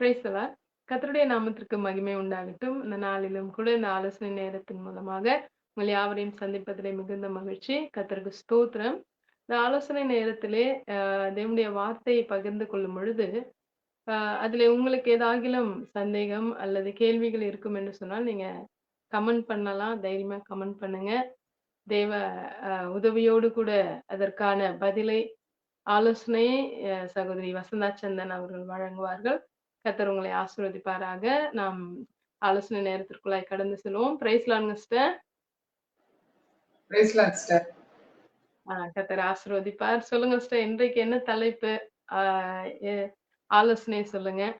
பிரைஸ்தலா கத்தருடைய நாமத்திற்கு மகிமை உண்டாகட்டும். இந்த நாளிலும் கூட இந்த ஆலோசனை நேரத்தின் மூலமாக உங்கள் யாவரையும் சந்திப்பதிலே மிகுந்த மகிழ்ச்சி. கத்தருக்கு ஸ்தோத்திரம். இந்த ஆலோசனை நேரத்திலே ஆஹ் தேவனுடைய வார்த்தையை பகிர்ந்து கொள்ளும் பொழுது அதில் அதுல உங்களுக்கு ஏதாகிலும் சந்தேகம் அல்லது கேள்விகள் இருக்கும் என்று சொன்னால் நீங்க கமெண்ட் பண்ணலாம். தைரியமா கமெண்ட் பண்ணுங்க. தேவ உதவியோடு கூட அதற்கான பதிலை ஆலோசனையை சகோதரி வசந்தா சந்தன் அவர்கள் வழங்குவார்கள். கர்த்தர் உங்களை ஆசீர்வதிப்பாராக. நாம் ஆலோசனை நேரத்திற்குள்ளாய் கடந்து செல்வோம். பிரைஸ் லாங்க சிஸ்டர். கர்த்தர் ஆசீர்வதிப்பார். சொல்லுங்க சிஸ்டர் இன்றைக்கு என்ன தலைப்பு? ஆலோசனை சொல்லுங்க.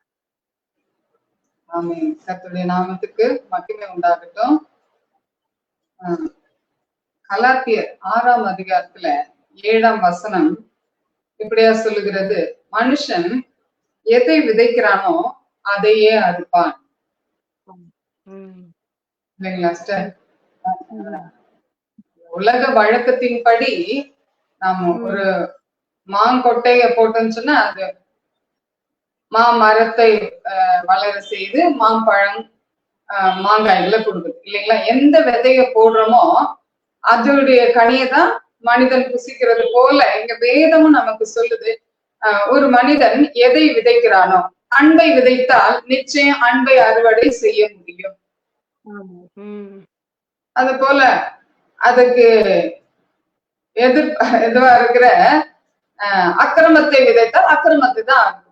ஆமென். நாமத்துக்கு மகிமை உண்டாகட்டும். கலாத்தியர் ஆறாம் அதிகாரத்துல ஏழாம் வசனம் இப்படியா சொல்லுகிறது. மனுஷன் எதை விதைக்கிறானோ அதையே அறுப்பான். இல்லைங்களா சிஸ்டர்? உலக வழக்கத்தின்படி நாம ஒரு மாங்கொட்டைய போட்டோம்னு சொன்னா அது மாமரத்தை ஆஹ், வளர செய்து மாம்பழம் ஆஹ், மாங்காய்களை கொடுக்குது. இல்லைங்களா? எந்த விதைய போடுறோமோ அதோடைய கனியை தான் மனிதன் புசிக்கிறது போல எங்க வேதமும் நமக்கு சொல்லுது. ஒரு மனிதன் எதை விதைக்கிறானோ அன்பை விதைத்தால் நிச்சயம் அன்பை அறுவடை செய்ய முடியும். அது போல அதுக்கு எதிர் இதுவா இருக்கிற அக்கிரமத்தை விதைத்தால் அக்கிரமத்தை தான்.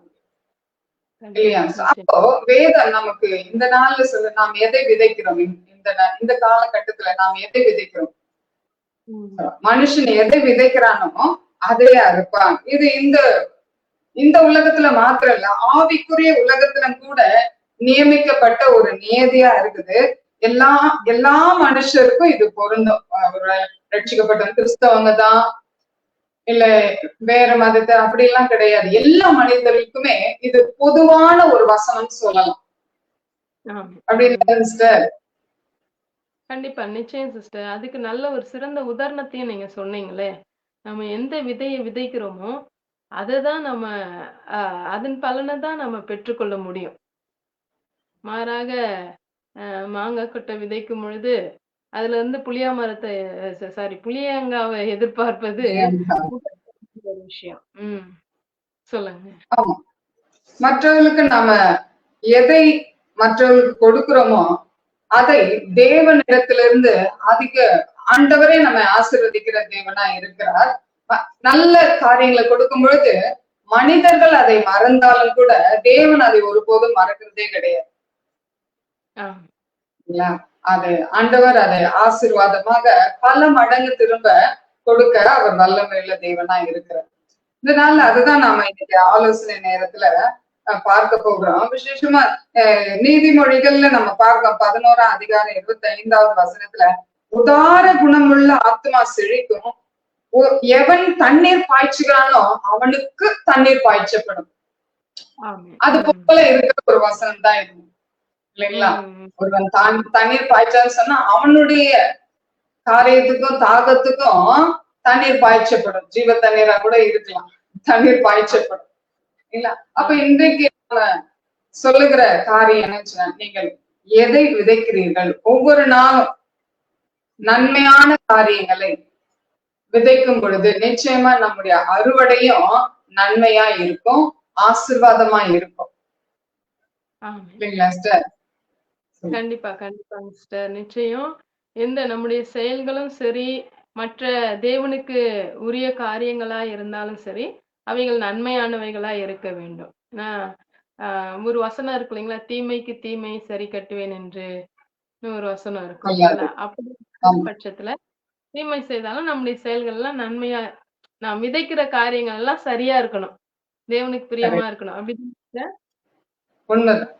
இல்லையா? அப்போ வேதம் நமக்கு இந்த நாள்ல சொல்ல நாம் எதை விதைக்கிறோம்? இந்த- இந்த காலகட்டத்துல நாம் எதை விதைக்கிறோம்? மனுஷன் எதை விதைக்கிறானோ அதை அறுப்பான். இது இந்த இந்த உலகத்துல மாத்திரம் இல்ல ஆவிக்குரிய உலகத்துல கூட நியமிக்கப்பட்ட ஒரு நியதியா இருக்குது. எல்லா எல்லா மனுஷருக்கும் இது பொருந்தும். ஒரு ரட்சிக்கப்பட்ட கிறிஸ்தவங்க தான் இல்ல வேற மதத்தை அப்படி எல்லாம் கிடையாது. எல்லா மனிதர்களுக்குமே இது பொதுவான ஒரு வசனம் சொல்லலாம். அப்படின்னு சிஸ்டர் கண்டிப்பா நிச்சயம் சிஸ்டர் அதுக்கு நல்ல ஒரு சிறந்த உதாரணத்தையும் நீங்க சொன்னீங்களே. நம்ம எந்த விதையை விதைக்கிறோமோ அதை தான் நம்ம அதன் பலனை தான் நம்ம பெற்றுக்கொள்ள முடியும். மாறாக மாங்காய் கொட்டை விதைக்கும் பொழுது அதுல இருந்து புளியா மரத்தை சாரி புளியங்காவை எதிர்பார்ப்பது ஒரு விஷயம். உம் சொல்லுங்க. ஆமா. மற்றவர்களுக்கு நாம எதை மற்றவர்களுக்கு கொடுக்கிறோமோ அதை தேவனிடத்திலிருந்து அதிக ஆண்டவரே நம்ம ஆசீர்வதிக்கிற தேவனா இருக்கிறார். நல்ல காரியங்களை கொடுக்கும் பொழுது மனிதர்கள் அதை மறந்தாலும் கூட தேவன் அதை ஒருபோதும் மறக்கிறதே கிடையாது. அது ஆண்டவர் அதை ஆசீர்வாதமாக பல மடங்கு திரும்ப கொடுக்க அவர் வல்லமையுள்ள தேவனா இருக்கிறார். இதனால அதுதான் நாம இன்னைக்கு ஆலோசனை நேரத்துல பார்க்க போகிறோம். விசேஷமா நீதிமொழிகள்ல நம்ம பார்க்கிறோம் பதினோராம் அதிகாரம் இருபத்தி ஐந்தாவது வசனத்துல உதார குணமுள்ள ஆத்மா செழிக்கும் எவன் தண்ணீர் பாய்ச்சுகிறானோ அவனுக்கு தண்ணீர் பாய்ச்சப்படும். அது போல இருக்கிற ஒரு வசனம் தான் இது. இல்லைங்களா? ஒருவன் தான் தண்ணீர் பாய்ச்சான்னு சொன்னா அவனுடைய காரியத்துக்கும் தாகத்துக்கும் தண்ணீர் பாய்ச்சப்படும். ஜீவ தண்ணீரா கூட இருக்கலாம். தண்ணீர் பாய்ச்சப்படும். இல்ல? அப்ப இன்றைக்கு சொல்லுகிற காரியம் என்னச்சுன்னா நீங்கள் எதை விதைக்கிறீர்கள்? ஒவ்வொரு நாளும் நன்மையான காரியங்களை விதைக்கும் பொழுது நிச்சயமா நம்முடைய அறுவடையும் நன்மையா இருக்கும் ஆசீர்வாதமா இருக்கும். ஆமா. இல்லைங்களா சிஸ்டர்? கண்டிப்பா கண்டிப்பாங்க சிஸ்டர். நிச்சயம். எந்த நம்முடைய செயல்களும் சரி மற்ற தேவனுக்கு உரிய காரியங்களா இருந்தாலும் சரி அவைகள் நன்மையானவைகளா இருக்க வேண்டும். ஒரு வசனம் இருக்கு இல்லைங்களா? தீமைக்கு தீமை சரி கட்டுவேன் என்று. ஒரு வசனம் இருக்கும்? அப்படி. பட்சத்துல தீமை செய்தாலும் நம்முடைய செயல்கள் எல்லாம் நன்மையா நாம் விதைக்கிற காரியங்கள் எல்லாம் சரியா இருக்கணும். தேவனுக்கு பிரியமா இருக்கணும். அப்படி உண்மைதான்.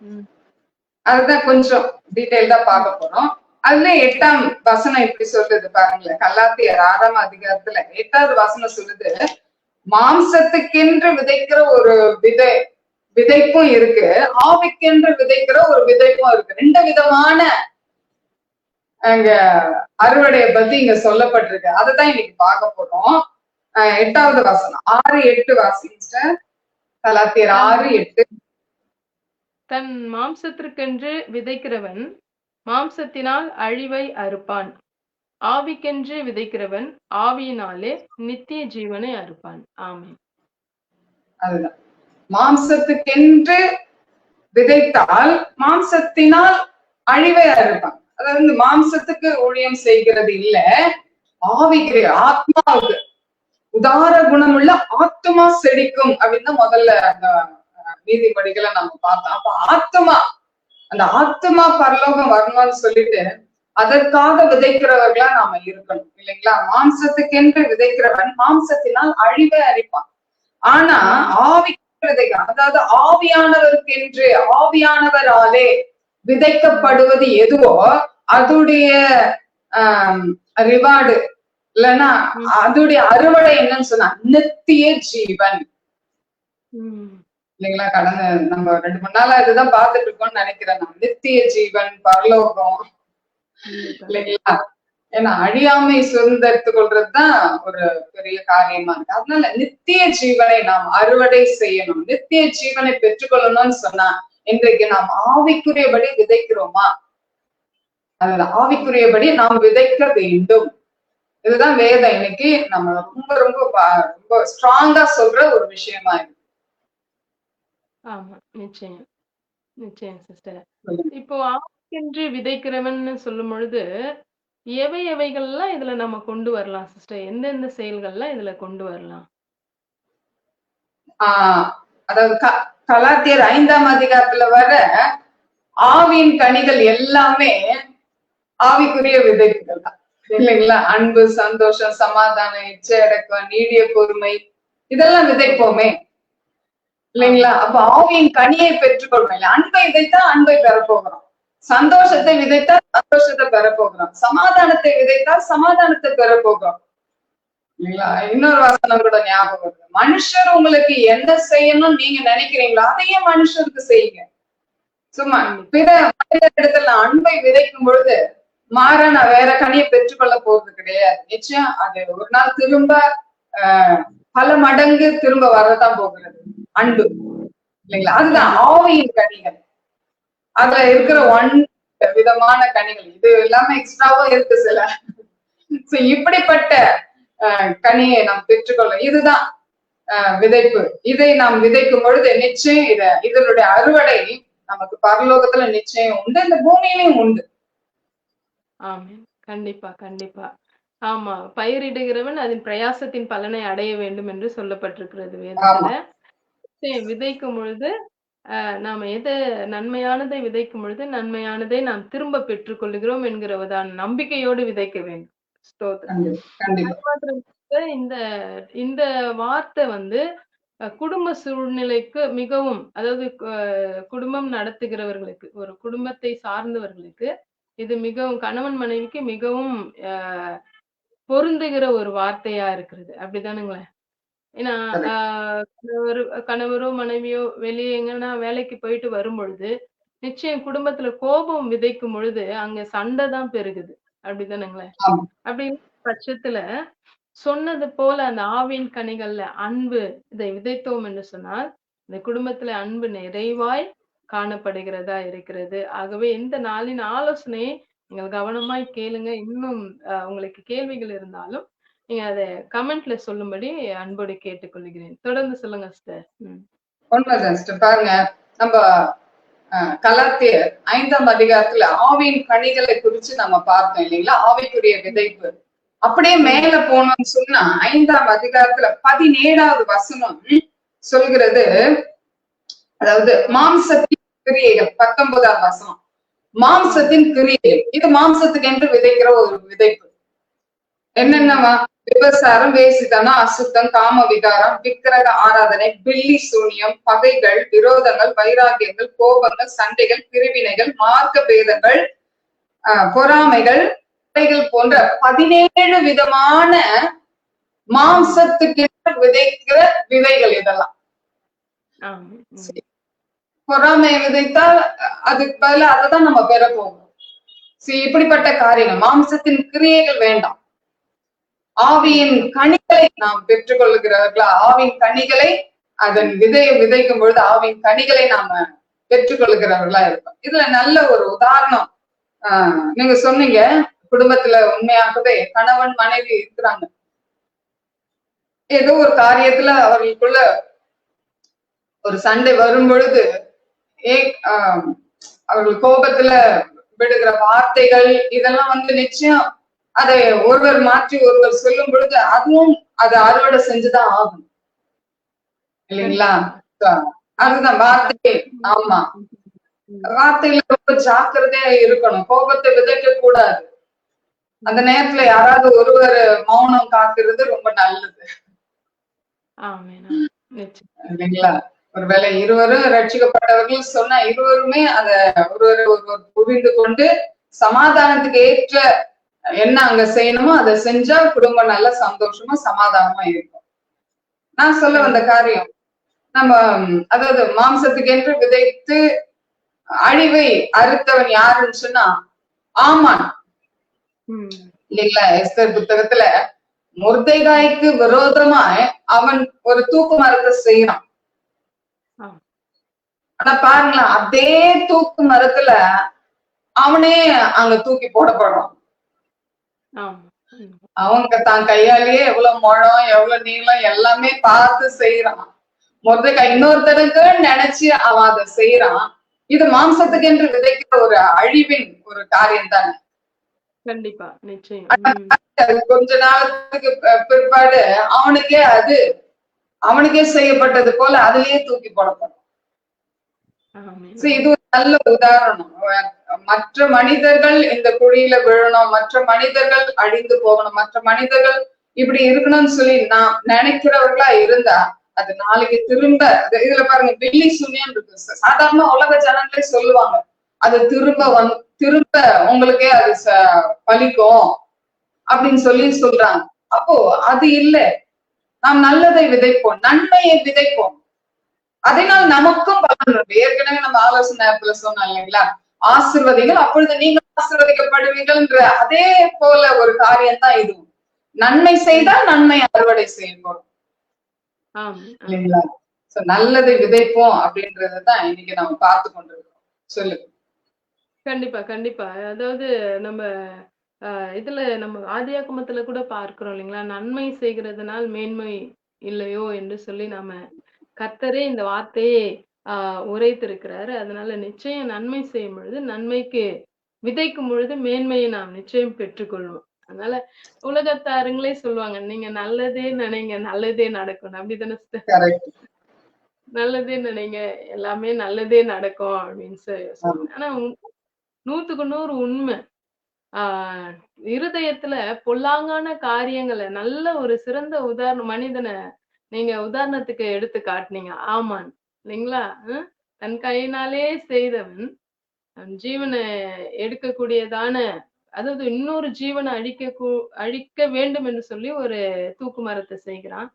அதுதான் கொஞ்சம் டீடைல்டா பார்க்க போறோம். அதுல எட்டாம் வசனம் இப்படி சொல்லுது பாருங்களேன். கல்லாத்தியர் ஆறாம் அதிகாரத்துல எட்டாவது வசனம் சொல்லுது மாம்சத்துக்கென்று விதைக்கிற ஒரு விதை விதைப்பும் இருக்கு. ஆவிக்கென்று விதைக்கிற ஒரு விதைப்பும் இருக்கு. ரெண்டு விதமான அங்க அறுவடையை பத்தி இங்க சொல்லப்பட்டிருக்கு. அதுதான் இன்னைக்கு பார்க்க போறோம். எட்டாவது வசனம் ஆறு எட்டு வாசிங்க கலாத்தியர் ஆறு எட்டு. தன் மாம்சத்திற்கென்று விதைக்கிறவன் மாம்சத்தினால் அழிவை அறுப்பான். ஆவிக்கென்று விதைக்கிறவன் ஆவியினாலே நித்திய ஜீவனை அறுப்பான். ஆமென். அதுதான். மாம்சத்துக்கென்று விதைத்தால் மாம்சத்தினால் அழிவை அறுப்பான். அதாவது இந்த மாம்சத்துக்கு ஊழியம் செய்கிறது இல்ல ஆவிக்கு ஆத்மாவுக்கு. உதார குணமுள்ள ஆத்மா செழிக்கும் அப்படின்னு தான் முதல்ல அந்த அஹ், நீதிபதிகளை நம்ம பார்த்தோம். அப்ப ஆத்மா அந்த ஆத்மா பரலோகம் வரணும்னு சொல்லிட்டு அதற்காக விதைக்கிறவர்களா நாம இருக்கணும் இல்லைங்களா? மாம்சத்துக்கென்று விதைக்கிறவன் மாம்சத்தினால் அழிவை அறிப்பான் ஆனா ஆவி விதைக்கிறான். அதாவது ஆவியானவருக்கென்று ஆவியானவராலே விதைக்கப்படுவது எதுவோ அதுடைய ரிவார்டு இல்லைன்னா அதுடைய அறுவடை என்னன்னு சொன்னா நித்திய ஜீவன். இல்லைங்களா? கடந்த நம்ம ரெண்டு மூணு நாளா இதுதான் பார்த்துட்டு இருக்கோம்னு நினைக்கிறேன் நான். நித்திய ஜீவன் பரலோகம். இல்லைங்களா? ஏன்னா அழியாமை சுதந்திரத்து கொள்றதுதான் ஒரு பெரிய காரியமா இருக்கு. அதனால நித்திய ஜீவனை நாம் அறுவடை செய்யணும். நித்திய ஜீவனை பெற்றுக்கொள்ளணும்னு சொன்னா இன்றைக்கு நாம் ஆவிக்குரியபடி விதைக்கிறோமா? அதுதான் ஆவிக்குரியபடி நாம் விதைக்க வேண்டும். இதுதான் வேதம். இன்னைக்கு நம்ம ரொம்ப ரொம்ப ரொம்ப ஸ்ட்ராங்கா சொல்ற ஒரு விஷயமா இருக்கு ஆமா நிச்சயம். நிச்சயம் சிஸ்டர். இப்போ ஆவிக்கென்று விதைக்கிறவன்னு சொல்லும் பொழுது எவை எவைகள்லாம் இதுல நம்ம கொண்டு வரலாம் சிஸ்டர் எந்தெந்த செயல்கள்லாம் இதுல கொண்டு வரலாம்? ஆஹ் அதாவது கலாத்தியர் ஐந்தாம் அதிகாரத்துல வர ஆவியின் கனிகள் எல்லாமே ஆவிக்குரிய விதைகள் தான். இல்லைங்களா? அன்பு சந்தோஷம் சமாதானம் இச்சை அடக்கம் நீடிய பொறுமை இதெல்லாம் விதைப்போமே. இல்லைங்களா? அப்ப ஆவியின் கனியை பெற்றுக்கொள்றோம் அன்பை விதைத்தா அன்பை பெறப்போகிறோம். சந்தோஷத்தை விதைத்தா சந்தோஷத்தை பெறப்போகிறோம். சமாதானத்தை விதைத்தால் சமாதானத்தை பெறப்போகிறோம். இல்லைங்களா? இன்னொரு வசனம் கூட ஞாபகம் இருக்கு. மனுஷர் உங்களுக்கு என்ன செய்யணும்னு நீங்க நினைக்கிறீங்களோ அதையே மனுஷருக்கு செய்யுங்க. சும்மா பிற இடத்துல அன்பை விதைக்கும் பொழுது மாற நான் வேற கனியை பெற்றுக்கொள்ள போறது கிடையாது. நிச்சயம் அது ஒரு நாள் திரும்ப பல மடங்கு திரும்ப வரதான் போகிறது. அன்பு. இல்லைங்களா? அதுதான் ஆவியின் கனிகள். அதுல இருக்கிற ஒன் விதமான கனிகள். இது எல்லாமே எக்ஸ்ட்ராவும் இருக்கு சில. இப்படிப்பட்ட கனியை நாம் பெற்றுக்கொள்ள இதுதான் விதைப்பு. இதை நாம் விதைக்கும் பொழுது நிச்சயம் இத இதனுடைய அறுவடை நமக்கு பரலோகத்துல நிச்சயம் உண்டு இந்த பூமியிலையும் உண்டு. கண்டிப்பா கண்டிப்பா. ஆமா பயிரிடுகிறவன் அதன் பிரயாசத்தின் பலனை அடைய வேண்டும் என்று சொல்லப்பட்டிருக்கிறது வேதத்துல. விதைக்கும் பொழுது ஆஹ் நாம எதை நன்மையானதை விதைக்கும் பொழுது நன்மையானதை நாம் திரும்ப பெற்றுக்கொள்கிறோம் என்கிறதான் நம்பிக்கையோடு விதைக்க வேண்டும். இந்த இந்த வார்த்தை வந்து குடும்ப சூழ்நிலைக்கு மிகவும் அதாவது குடும்பம் நடத்துகிறவர்களுக்கு ஒரு குடும்பத்தை சார்ந்தவர்களுக்கு இது மிகவும் கணவன் மனைவிக்கு மிகவும் பொருந்துகிற ஒரு வார்த்தையா இருக்கிறது. அப்படிதானுங்களே ஏன்னா கணவர் கணவரோ மனைவியோ வெளியே எங்கன்னா வேலைக்கு போயிட்டு வரும் பொழுது நிச்சயம் குடும்பத்துல கோபம் விதைக்கும் பொழுது அங்க சண்டை தான் பெருகுது. அப்படிதானுங்களே. அப்படி பட்சத்துல சொன்னது போல அந்த ஆவின் கனிகள்ல அன்பு இதை விதைத்தோம் என்று சொன்னால் இந்த குடும்பத்துல அன்பு நிறைவாய் காணப்படுகிறதா இருக்கிறது. ஆகவே இந்த நாளின் ஆலோசனையை நீங்கள் கவனமாய் கேளுங்க. இன்னும் உங்களுக்கு கேள்விகள் இருந்தாலும் நீங்க அதை கமெண்ட்ல சொல்லும்படி அன்போடு கேட்டுக்கொள்கிறேன். தொடர்ந்து சொல்லுங்க சிஸ்டர். உண்மைதான் sister. பாருங்க நம்ம கலாத்தியர் ஐந்தாம் அதிகாரத்துல ஆவியின் கனிகளை குறிச்சு நம்ம பார்த்தோம் இல்லைங்களா? ஆவிக்குரிய விதைப்பு. அப்படியே மேல போனோம்னு சொன்னா ஐந்தாம் அதிகாரத்துல பதினேழாவது வசனம் சொல்கிறது அதாவது மாம்சத்தின் கிரியைகள் பத்தொன்பதாம் வசனம். மாம்சத்தின் கிரியைகள். இது மாம்சத்துக்கு என்று விதைக்கிற ஒரு விதைப்பு. என்னென்னவா? விபசாரம் வேசித்தனம் அசுத்தம் காம விகாரம் விக்கிரக ஆராதனை பில்லி சூனியம் பகைகள் விரோதங்கள் வைராகியங்கள் கோபங்கள் சண்டைகள் பிரிவினைகள் மார்க்க பேதங்கள் பொறாமைகள் போன்ற பதினேழு விதமான மாம்சத்துக்கு விதைக்கிற விதைகள் இதெல்லாம். பொறாமை விதைத்தால் அதுக்கு பதிலா அதை தான் நம்ம பெற போகிறோம் சரி இப்படிப்பட்ட காரியங்கள் மாம்சத்தின் கிரியைகள் வேண்டாம். ஆவியின் கனிகளை நாம் பெற்றுக்கொள்கிறவர்களா ஆவின் கனிகளை அதன் விதையை விதைக்கும் பொழுது ஆவின் கனிகளை நாம பெற்றுக்கொள்கிறவர்களா இருக்கும் இதுல நல்ல ஒரு உதாரணம் ஆஹ் நீங்க சொன்னீங்க குடும்பத்துல உண்மையாகவே கணவன் மனைவி இருக்கிறாங்க. ஏதோ ஒரு காரியத்துல அவர்களுக்குள்ள ஒரு சண்டை வரும் பொழுது ஏ ஆஹ் அவர்கள் கோபத்துல விடுகிற வார்த்தைகள் இதெல்லாம் வந்து நிச்சயம் அதை ஒருவர் மாற்றி ஒருவர் சொல்லும் பொழுது அதுவும் அதை அறுவடை செஞ்சுதான் ஆகும். இல்லைங்களா? அதுதான் வார்த்தை ஆமா. வார்த்தையில ரொம்ப ஜாக்கிரதையா இருக்கணும். கோபத்தை விதைக்க கூடாது அந்த நேரத்துல யாராவது ஒருவர் மௌனம் காக்குறது ரொம்ப நல்லது. இல்லைங்களா? ஒருவேளை இருவரும் ரட்சிக்கப்பட்டவர்கள் சொன்னா இருவருமே அத ஒருவர் ஒருவர் புரிந்து கொண்டு சமாதானத்துக்கு ஏற்ற என்ன அங்க செய்யணுமோ அதை செஞ்சா குடும்பம் நல்ல சந்தோஷமா சமாதானமா இருக்கும். நான் சொல்ல வந்த காரியம் நம்ம அதாவது மாம்சத்துக்கு என்று விதைத்து அழிவை அறுத்தவன் யாருன்னு சொன்னா ஆமான். இல்லைங்களா? எஸ்தர் புத்தகத்துல முர்தைகாய்க்கு விரோதமாய் அவன் ஒரு தூக்கு மரத்தை செய்யறான். ஆனா பாருங்களேன் அதே தூக்கு மரத்துல அவனே அங்க தூக்கி போடப்படுறான். அவங்க தான் கையாலேயே எவ்வளவு முழம் எவ்வளவு நீளம் எல்லாமே பார்த்து செய்யறான் முருதைக்காய் இன்னொருத்தனுக்கு நினைச்சு அவன் அதை செய்யறான் இது மாம்சத்துக்கு என்று விதைக்கிற ஒரு அழிவின் ஒரு காரியம் தானே. கண்டிப்பா நிச்சயம். கொஞ்ச நாளத்துக்கு ப- பிற்பாடு அவனுக்கே அது அவனுக்கே செய்யப்பட்டது போல அதுலயே தூக்கி போடப்படும். இது ஒரு நல்ல உதாரணம். மற்ற மனிதர்கள் இந்த குழியில விழணும் மற்ற மனிதர்கள் அழிந்து போகணும் மற்ற மனிதர்கள் இப்படி இருக்கணும்னு சொல்லி நான் நினைக்கிறவர்களா இருந்தா அது நாளைக்கு திரும்ப இதுல பாருங்க வெள்ளி சூன்யம் இருக்கு. சாதாரண உலக ஜனங்களே சொல்லுவாங்க அது திரும்ப வந் திரும்ப உங்களுக்கே அது பலிக்கும் அப்படின்னு சொல்லி சொல்றாங்க. அப்போ அது இல்ல. நாம் நல்லதை விதைப்போம் நன்மையை விதைப்போம். அதனால் நமக்கும் பலன் இருக்கு ஏற்கனவே நம்ம ஆலோசனை சொன்னோம் இல்லைங்களா? ஆசிர்வதிகள் அப்பொழுது நீங்கள் ஆசிர்வதிக்கப்படுவீங்கள்ன்ற அதே போல ஒரு காரியம் தான் இதுவும் நன்மை செய்தால் நன்மை அறுவடை ஆமென் இல்லைங்களா? சோ நல்லதை விதைப்போம் அப்படின்றதான் இன்னைக்கு நம்ம பார்த்து கொண்டிருக்கோம். சொல்லுங்க கண்டிப்பா கண்டிப்பா. அதாவது நம்ம இதுல நம்ம ஆதியாகமத்துல கூட பார்க்கிறோம் இல்லைங்களா? நன்மை செய்கிறதுனால் மேன்மை இல்லையோ என்று சொல்லி நாம கர்த்தரே இந்த வார்த்தையை ஆஹ் உரைத்திருக்கிறாரு. அதனால நிச்சயம் நன்மை செய்யும் பொழுது நன்மைக்கு விதைக்கும் பொழுது மேன்மையை நாம் நிச்சயம் பெற்றுக்கொள்வோம். அதனால உலகத்தாருங்களே சொல்லுவாங்க நீங்க நல்லதே நினைங்க நல்லதே நடக்கும். அப்படிதானே நல்லதே நினைங்க எல்லாமே நல்லதே நடக்கும். அப்படின்னு சொல்லி சொல்லுவாங்க. ஆனா நூத்துக்கு நூறு உண்மை. ஆஹ் இருதயத்துல பொல்லாங்கான காரியங்களை நல்ல ஒரு சிறந்த உதாரணம் மனிதனை நீங்க உதாரணத்துக்கு எடுத்து காட்டுனீங்க. ஆமான் இல்லைங்களா? தன் கையினாலே செய்தவன் ஜீவனை எடுக்கக்கூடியதான அதாவது இன்னொரு ஜீவனை அழிக்க அழிக்க வேண்டும் என்று சொல்லி ஒரு தூக்கு மரத்தை செய்கிறான்.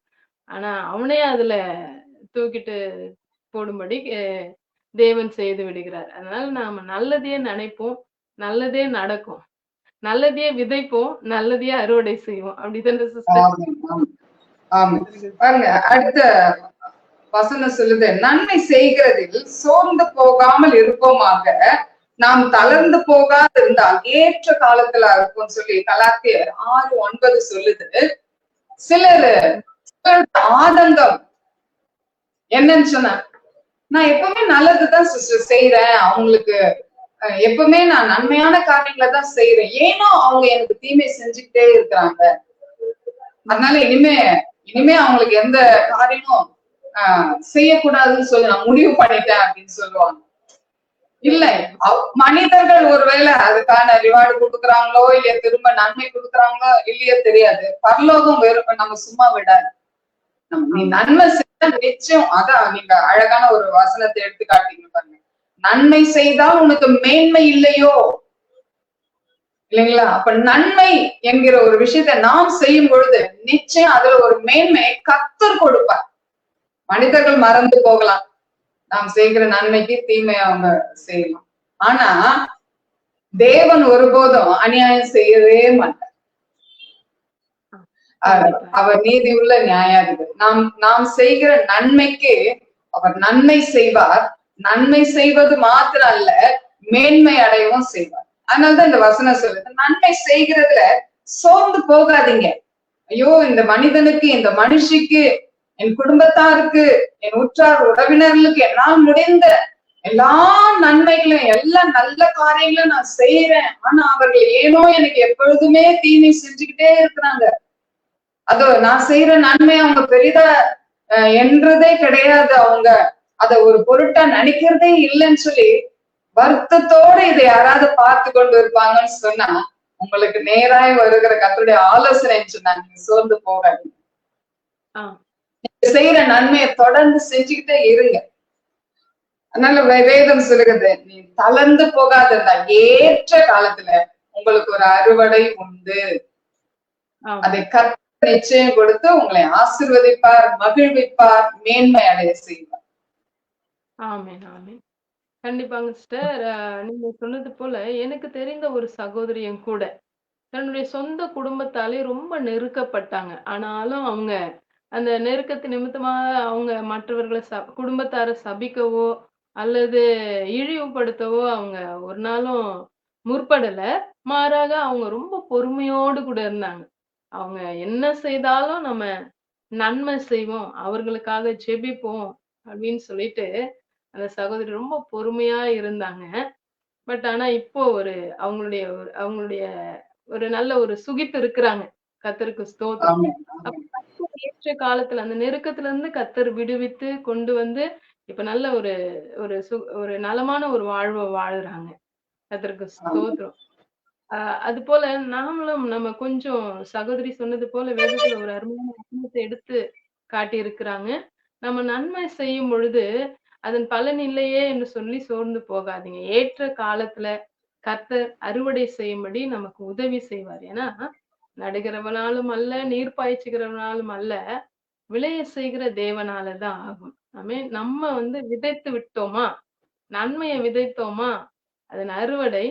ஆனா அவனே அதுல தூக்கிட்டு போடும்படி தேவன் செய்து விடுகிறார். அதனால நாம நல்லதையே நினைப்போம் நல்லதே நடக்கும். நல்லதையே விதைப்போம் நல்லதையே அறுவடை செய்வோம். அப்படிதானே சிஸ்டர் பாருங்க அடுத்த வசனம் சொல்லுது நன்மை செய்கிறதில் சோர்ந்து போகாமல் இருப்போமாக. நாம் தளர்ந்து போகாது இருந்தால் ஏற்ற காலத்துல இருக்கும் சொல்லி கலாத்தியர் ஆறு ஒன்பது சொல்லுது. சிலர் ஆதங்கம். என்னன்னு சொன்ன நான் எப்பவுமே நல்லதுதான் சிஸ்டர் செய்யறேன் அவங்களுக்கு எப்பவுமே நான் நன்மையான காரியங்களை தான் செய்யறேன் ஏனோ அவங்க எனக்கு தீமை செஞ்சுக்கிட்டே இருக்கிறாங்க. அதனால இனிமே இனிமே அவங்களுக்கு எந்த காரியமும் செய்யக்கூடாதுன்னு சொல்லி நான் முடிவு பண்ணிட்டேன் அப்படின்னு சொல்லுவாங்க. இல்ல மனிதர்கள் ஒருவேளை அதுக்கான ரிவார்டு கொடுக்குறாங்களோ இல்ல திரும்ப நன்மை கொடுக்குறாங்களோ இல்லையோ தெரியாது. பரலோகம் வெறும் நம்ம சும்மா விடாது. நீ நன்மை செஞ்சா நிச்சயம் அதான் நீங்க அழகான ஒரு வசனத்தை எடுத்து காட்டீங்க பாருங்க. நன்மை செய்தால் உனக்கு மேன்மை இல்லையோ? இல்லைங்களா? அப்ப நன்மை என்கிற ஒரு விஷயத்தை நாம் செய்யும் பொழுது நிச்சயம் அதுல ஒரு மேன்மை கத்தர் கொடுப்பார். மனிதர்கள் மறந்து போகலாம். நாம் செய்கிற நன்மைக்கு தீமை அவங்க செய்யலாம். ஆனா தேவன் ஒருபோதும் அநியாயம் செய்யவே மாட்டார். அவர் நீதி உள்ள நியாயாதிபதி. நாம் நாம் செய்கிற நன்மைக்கு அவர் நன்மை செய்வார். நன்மை செய்வது மாத்திரம் அல்ல மேன்மை அடையவும் செய்வார். அதனாலதான் இந்த வசனம் சொல்லுது நன்மை செய்கிறதுல சோர்ந்து போகாதீங்க. ஐயோ இந்த மனிதனுக்கு இந்த மனுஷிக்கு என் குடும்பத்தாருக்கு என் உற்றார் உறவினர்களுக்கு என்னால் முடிந்த எல்லா நன்மைகளும் எல்லா நல்ல காரியங்களும் நான் செய்யறேன் ஆனா அவர்கள் ஏனோ எனக்கு எப்பொழுதுமே தீமை செஞ்சுக்கிட்டே இருக்கிறாங்க. அதோ நான் செய்யற நன்மை அவங்க பெரிதா அஹ், என்றதே கிடையாது அவங்க. அத ஒரு பொருட்டா நினைக்கிறதே இல்லைன்னு சொல்லி வருத்தத்தோட இதை யாராவது பார்த்து கொண்டு இருப்பாங்கன்னு சொன்னா உங்களுக்கு நேராய் வருகிற கத்துடைய ஆலோசனைன்னு சொன்னா நீங்க சோர்ந்து போகாதீங்க. செய்யற நன்மையை தொடர்ந்து செஞ்சுக்கிட்டே இருங்க. அதனால வேதம் சொல்லுகிறது நீ தளர்ந்து போகாததா ஏற்ற காலத்துல உங்களுக்கு ஒரு அறுவடை உண்டு. அதை கர்த்தர் நிச்சயம் கொடுத்து உங்களை ஆசிர்வதிப்பார் மகிழ்விப்பார் மேன்மை அடைய செய்வார். ஆமென் ஆமென். கண்டிப்பாங்க சிஸ்டர். நீங்க சொன்னது போல எனக்கு தெரிந்த ஒரு சகோதரியும் கூட தன்னுடைய சொந்த குடும்பத்தாலே ரொம்ப நெருக்கப்பட்டாங்க. ஆனாலும் அவங்க அந்த நெருக்கத்து நிமித்தமாக அவங்க மற்றவர்களை ச குடும்பத்தாரை சபிக்கவோ அல்லது இழிவுபடுத்தவோ அவங்க ஒரு நாளும் முற்படல. மாறாக அவங்க ரொம்ப பொறுமையோடு கூட இருந்தாங்க. அவங்க என்ன செய்தாலும் நம்ம நன்மை செய்வோம் அவர்களுக்காக ஜெபிப்போம் அப்படின்னு சொல்லிட்டு அந்த சகோதரி ரொம்ப பொறுமையா இருந்தாங்க. பட் ஆனா இப்போ ஒரு அவங்களுடைய ஒரு அவங்களுடைய ஒரு நல்ல ஒரு சுகிப்பு இருக்கிறாங்க. கத்தருக்கு ஸ்தோத்திரம். ஏற்ற காலத்துல அந்த நெருக்கத்துல இருந்து கத்தர் விடுவித்து கொண்டு வந்து இப்ப நல்ல ஒரு ஒரு சு ஒரு நலமான ஒரு வாழ்வை வாழுறாங்க. கத்தருக்கு ஸ்தோத்திரம். ஆஹ் அது போல நாமளும் நம்ம கொஞ்சம் சகோதரி சொன்னது போல வேதத்துல ஒரு அருமையான வசனத்தை எடுத்து காட்டி இருக்கிறாங்க நம்ம நன்மை செய்யும் பொழுது அதன் பலன் இல்லையே என்று சொல்லி சோர்ந்து போகாதீங்க. ஏற்ற காலத்துல கர்த்தர் அறுவடை செய்யும்படி நமக்கு உதவி செய்வார். ஏன்னா நடுகிறவனாலும் அல்ல நீர் பாய்ச்சுகிறவனாலும் அல்ல விளைய செய்கிற தேவனாலதான் ஆகும். ஆமே நம்ம வந்து விதைத்து விட்டோமா? நன்மையை விதைத்தோமா? அதன் அறுவடை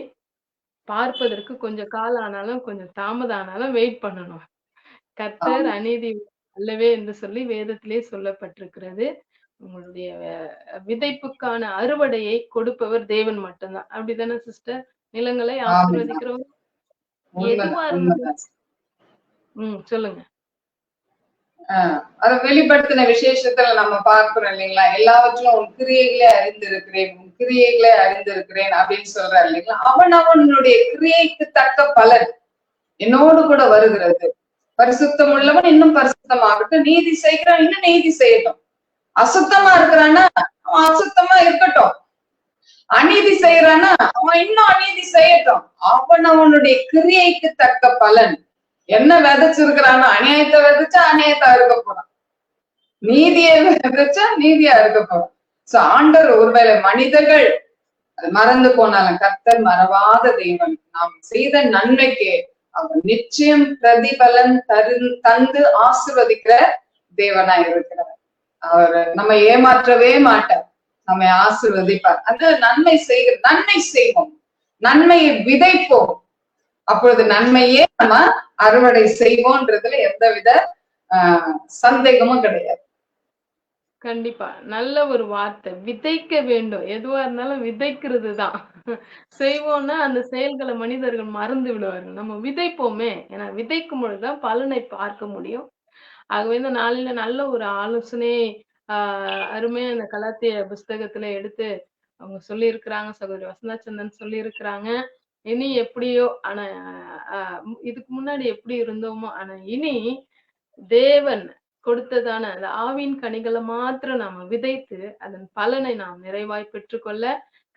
பார்ப்பதற்கு கொஞ்சம் காலம் ஆனாலும் கொஞ்சம் தாமதம் ஆனாலும் வெயிட் பண்ணணும். கர்த்தர் அநீதி அல்லவே என்று சொல்லி வேதத்திலே சொல்லப்பட்டிருக்கிறது. உங்களுடைய விதைப்புக்கான அறுவடையை கொடுப்பவர் தேவன் மட்டும்தான். அப்படிதானே சிஸ்டர் நிலங்களை உண்மைதான், எதுவா உண்மைதான். ம் சொல்லுங்க. ஆஹ் அதை வெளிப்படுத்தின விசேஷத்துல நம்ம பார்க்கிறோம் இல்லைங்களா? எல்லாவற்றிலும் உன் கிரியைகளே அறிந்திருக்கிறேன் உன் கிரியைகளே அறிந்திருக்கிறேன் அப்படின்னு சொல்றாரு இல்லைங்களா? அவன் அவனுடைய கிரியைக்கு தக்க பலன் என்னோடு கூட வருகிறது. பரிசுத்தம் உள்ளவன் இன்னும் பரிசுத்தமாகட்டும். நீதி செய்கிறான் இன்னும் நீதி செய்யட்டும். அசுத்தமா இருக்கிறான்னா அவன் அசுத்தமா இருக்கட்டும். அநீதி செய்யறானா அவன் இன்னும் அநீதி செய்யட்டும். அவன் அவனுடைய கிரியைக்கு தக்க பலன் என்ன விதைச்சிருக்கிறானோ அநியாயத்தை விதைச்சா அநியாயத்தா இருக்க போறான். நீதியை விதைச்சா நீதியா இருக்க போறான். சோ ஆண்டர் ஒருவேளை மனிதர்கள் அது மறந்து போனாலும் கர்த்தர் மறவாத தெய்வன் நாம் செய்த நன்மைக்கு அவர் நிச்சயம் பிரதிபலன் தரு தந்து ஆசிர்வதிக்கிற தேவனா இருக்கிறார் அவர் நம்ம ஏமாற்றவே மாட்டார். நம்மை ஆசிர்வதிப்பார். அது நன்மை செய்கிற நன்மை செய்வோம். நன்மையை விதைப்போம். அப்பொழுது நன்மையே நம்ம அறுவடை செய்வோன்றதுல எந்தவித சந்தேகமும் கிடையாது. கண்டிப்பா. நல்ல ஒரு வார்த்தை. விதைக்க வேண்டும். எதுவா இருந்தாலும் விதைக்கிறது தான் செய்வோம்னா அந்த செயல்களை மனிதர்கள் மறந்து விடுவார்கள். நம்ம விதைப்போமே. ஏன்னா விதைக்கும் பொழுதுதான் பலனை பார்க்க முடியும். ஆகவே இந்த நாளில நல்ல ஒரு ஆலோசனை ஆஹ் அருமையா இந்த கலாத்திய புஸ்தகத்துல எடுத்து அவங்க சொல்லி இருக்கிறாங்க சகோதரி வசந்தாச்சந்தன் சொல்லி இருக்கிறாங்க இனி எப்படியோ ஆனா இதுக்கு முன்னாடி எப்படி இருந்தோமோ ஆனா இனி தேவன் கொடுத்ததான அந்த ஆவின் கனிகளை மாத்திரம் நாம விதைத்து அதன் பலனை நாம் நிறைவாய் பெற்றுக்கொள்ள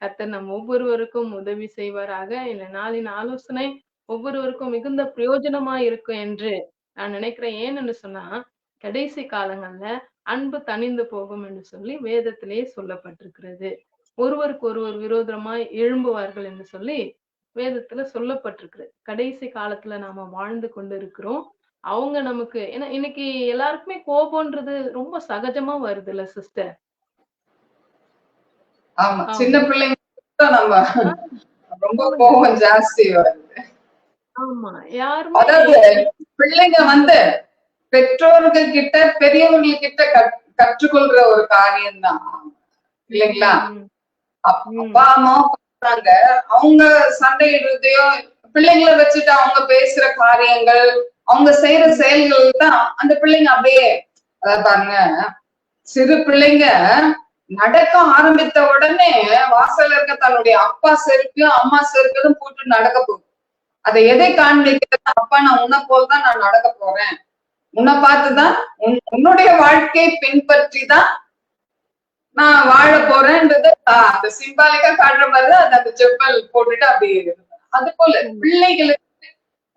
கத்தர் நம் ஒவ்வொருவருக்கும் உதவி செய்வாராக. இந்த நாளின் ஆலோசனை ஒவ்வொருவருக்கும் மிகுந்த பிரயோஜனமா இருக்கும் என்று நான் நினைக்கிறேன். ஏன்னு சொன்னா கடைசி காலங்கள்ல அன்பு தணிந்து போகும் என்று சொல்லி வேதத்திலேயே சொல்லப்பட்டிருக்கிறது. ஒருவருக்கு ஒருவர் விரோதமாய் எழும்புவார்கள் என்று சொல்லி வேதத்துல சொல்லப்பட்டிருக்கிறது கடைசி காலத்துல நாம வாழ்ந்து கொண்டு இருக்கிறோம் அவங்க நமக்கு ஏன்னா இன்னைக்கு எல்லாருக்குமே கோபம்ன்றது ரொம்ப சகஜமா வருது இல்ல சிஸ்டர் ஆமா. சின்ன பிள்ளைங்க நம்ம ரொம்ப கோபம் ஜாஸ்தி வருது. ஆமா யாருமே அதாவது பிள்ளைங்க வந்து பெற்றோர்கள் கிட்ட பெரியவர்கள் கிட்ட கற்- கற்றுக்கொள்ற ஒரு காரியம்தான். இல்லைங்களா? ம், அப்- ம். அப்பா அம்மா பண்றாங்க அவங்க சண்டையிடுறதையோ பிள்ளைங்களை வச்சுட்டு அவங்க பேசுற காரியங்கள் அவங்க செய்யற செயல்கள் தான் அந்த பிள்ளைங்க அப்படியே பாருங்க சிறு பிள்ளைங்க நடக்க ஆரம்பித்த உடனே வாசல்ல இருக்க தன்னுடைய அப்பா செருப்பையும் அம்மா செருப்பையும் போட்டு நடக்க போகும் அதை எதை காண்பிக்கிறது அப்பா நான் உன்னை போல் தான் நான் நடக்க போறேன். உன்னை பார்த்துதான் உன் உன்னுடைய வாழ்க்கையை பின்பற்றி தான் நான் வாழ போறேன்றது அந்த சிம்பாலிக்கா காட்டுற மாதிரிதான் அது அந்த செப்பல் போட்டுட்டு அப்படி அது போல பிள்ளைகளுக்கு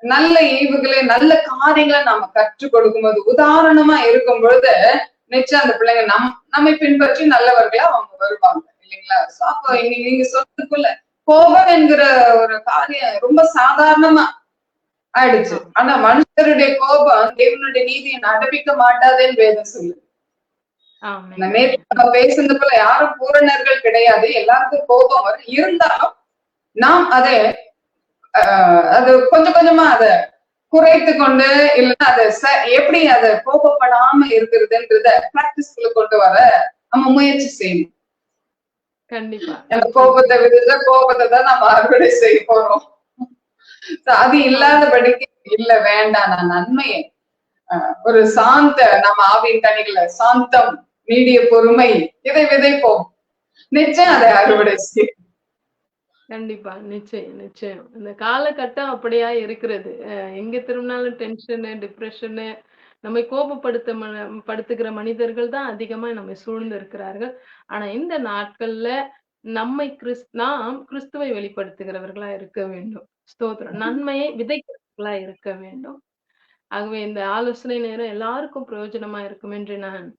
நல்ல ஈவுகளை நல்ல காரியங்களை நாம கற்றுக் கொடுக்கும்போது உதாரணமா இருக்கும் பொழுது நிச்சயம் அந்த பிள்ளைங்க நம் நம்மை பின்பற்றி நல்லவர்களா அவங்க வருவாங்க இல்லைங்களா? அப்போ நீங்க சொல்றதுக்குள்ள கோபம் என்கிற ஒரு காரியம் ரொம்ப சாதாரணமா ஆயிடுச்சு. ஆனா மனுஷருடைய கோபம் தேவனுடைய நீதியை நடப்பிக்க மாட்டாதேன்னு வேதம் சொல்லு நம்ம பேசுனதுக்குள்ள யாரும் பூரணர்கள் கிடையாது. எல்லாருக்கும் கோபம் வரும். இருந்தாலும் நாம் அதை அது கொஞ்சம் கொஞ்சமா அதை குறைத்து கொண்டு இல்லைன்னா அதை எப்படி அதை கோபப்படாம இருக்கிறதுன்றத பிராக்டிஸ்குள்ள கொண்டு வர நம்ம முயற்சி செய்யணும். கண்டிப்பா. கோபத்தை விடுத கோபத்தை தான் நம்ம அறுவடை செய்ய போறோம். அது இல்லாதபடிக்கு இல்ல வேண்டாம். நான் நன்மையை ஒரு சாந்த நம்ம ஆவியின் கனிகளை சாந்தம் நீடிய பொறுமை. இதை விதைப்போம். நிச்சயம் அதை அறுவடை செய்யும். கண்டிப்பா. நிச்சயம் நிச்சயம். இந்த காலகட்டம் அப்படியா இருக்கிறது. எங்க திரும்பினாலும் டென்ஷனு டிப்ரெஷனு நம்மை கோபப்படுத்த ம- படுத்துகிற மனிதர்கள் தான் அதிகமா நம்மை சூழ்ந்து இருக்கிறார்கள். ஆனா இந்த நாட்கள்ல நம்மை கிறிஸ் நாம் கிறிஸ்துவை வெளிப்படுத்துகிறவர்களா இருக்க வேண்டும். ஸ்தோத்திரம். நன்மையை விதைக்கிறவர்களா இருக்க வேண்டும். ஆகவே இந்த ஆலோசனை நேரம் எல்லாருக்கும் பிரயோஜனமா இருக்கும் என்று நான்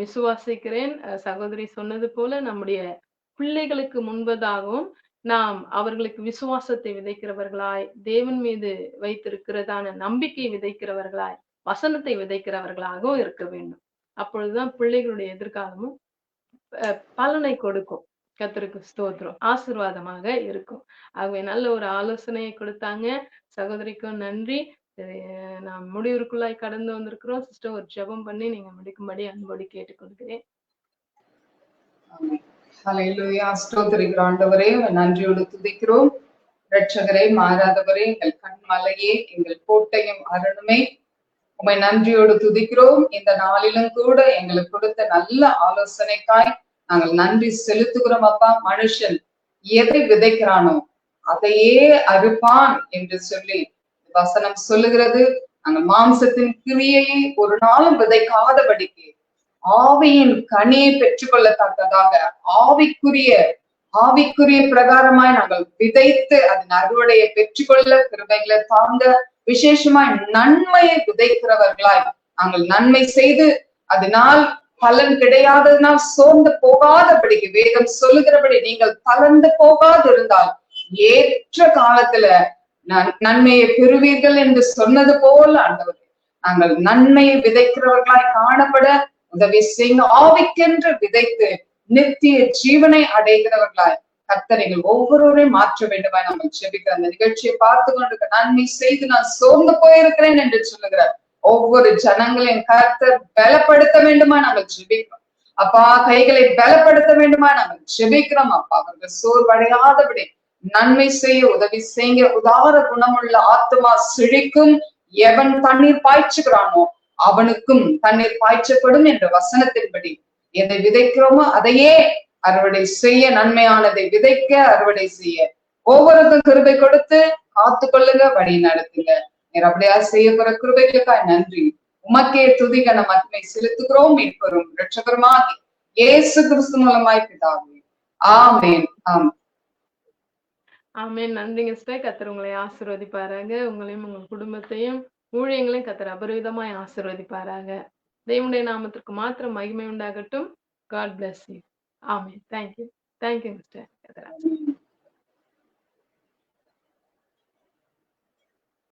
விசுவாசிக்கிறேன். சகோதரி சொன்னது போல நம்முடைய பிள்ளைகளுக்கு முன்பதாகவும் நாம் அவர்களுக்கு விசுவாசத்தை விதைக்கிறவர்களாய் தேவன் மீது வைத்திருக்கிறதான நம்பிக்கை விதைக்கிறவர்களாய் வசனத்தை விதைக்கிறவர்களாகவும் இருக்க வேண்டும். அப்பொழுதுதான் பிள்ளைகளுடைய எதிர்காலமும் அஹ், பலனை கொடுக்கும். கர்த்தருக்கு ஸ்தோத்திரம். ஆசீர்வாதமாக இருக்கும். ஆகவே நல்ல ஒரு ஆலோசனையை கொடுத்தாங்க. சகோதரிக்கும் நன்றி. நான் நாம் முடிவிற்குள்ளாய் கடந்து வந்திருக்கிறோம். சிஸ்டர் ஒரு ஜெபம் பண்ணி நீங்க முடிக்கும்படி அன்போடு கேட்டுக்கொள்கிறேன். ஆண்டவரே நன்றியோடு துதிக்கிறோம். ரட்சகரே மாறாதவரே எங்கள் கண்மலையே எங்கள் கோட்டையும் அருணுமே. உமை நன்றியோடு துதிக்கிறோம். இந்த நாளிலும் கூட எங்களுக்கு கொடுத்த நல்ல ஆலோசனைக்காய் நாங்கள் நன்றி செலுத்துகிறோம் அப்பா. மனுஷன் எதை விதைக்கிறானோ அதையே அறுப்பான் என்று சொல்லி வசனம் சொல்லுகிறது. அந்த மாம்சத்தின் கிரியையை ஒரு நாளும் விதைக்காதபடிக்கு ஆவியின் கனியை பெற்றுக்கொள்ளத்தக்கதாக ஆவிக்குரிய ஆவிக்குரிய பிரகாரமாய் நாங்கள் விதைத்து அதன் அறுவடையை பெற்றுக்கொள்ள கிருபைகளை தாங்க விசேஷமாய் நன்மையை விதைக்கிறவர்களாய் நாங்கள் நன்மை செய்து அதனால் பலன் கிடையாததினால் சோர்ந்து போகாதபடிக்கு வேதம் சொல்லுகிறபடி நீங்கள் தளர்ந்து போகாதிருந்தால் ஏற்ற காலத்துல நன்மையை பெறுவீர்கள் என்று சொன்னது போல ஆண்டவர் நாங்கள் நன்மையை விதைக்கிறவர்களாய் காணப்பட உதவி செய்யுங்க ஆவிக்கென்று விதைத்து நித்திய ஜீவனை அடைகிறவர்களாய் கத்தனைகள் ஒவ்வொருவரையும் மாற்ற வேண்டுமாய் நம்ம செபிக்கிற அந்த நிகழ்ச்சியை பார்த்து கொண்டு நன்மை செய்து நான் சோர்ந்து போயிருக்கிறேன் என்று சொல்லுகிறார். ஒவ்வொரு ஜனங்களையும் கர்த்தர் பலப்படுத்த வேண்டுமா நாங்கள் ஜெபிக்கிறோம். அப்பா கைகளை பலப்படுத்த வேண்டுமா நாங்கள் ஜெபிக்கிறோம். அப்பா அவர்கள் சோர்வடையாதபடி நன்மை செய்ய உதவி செய்ய உதார குணமுள்ள ஆத்மா செழிக்கும். எவன் தண்ணீர் பாய்ச்சுகிறானோ அவனுக்கும் தண்ணீர் பாய்ச்சப்படும் என்ற வசனத்தின்படி எதை விதைக்கிறோமோ அதையே அறுவடை செய்ய நன்மையானதை விதைக்க அறுவடை செய்ய. ஒவ்வொருக்கும் கிருபை கொடுத்து காத்து கொள்ளுங்க வழி நடத்துங்க. நீர் அப்படியா செய்ய போற கிருபைகளுக்காய் நன்றி. உமக்கே துதிகன மகிமை செலுத்துகிறோம் மீட்பெறும் ரட்சகருமாக இயேசு கிறிஸ்து மூலமாய் பிதாவே. ஆமேன். ஆமென் ஆமே நன்றிங்க சிஸ்டர். கத்தர் உங்களை ஆசிர்வதிப்பாராங்க உங்களையும் உங்கள் குடும்பத்தையும் ஊழியங்களையும் கத்தர் அபரிவிதமாய் ஆசிர்வதிப்பாராங்க தெய்வனுடைய நாமத்திற்கு மாத்திரம் மகிமை உண்டாகட்டும். காட் பிளஸ் யூ ஆமே thank you thank you mister கத்தரா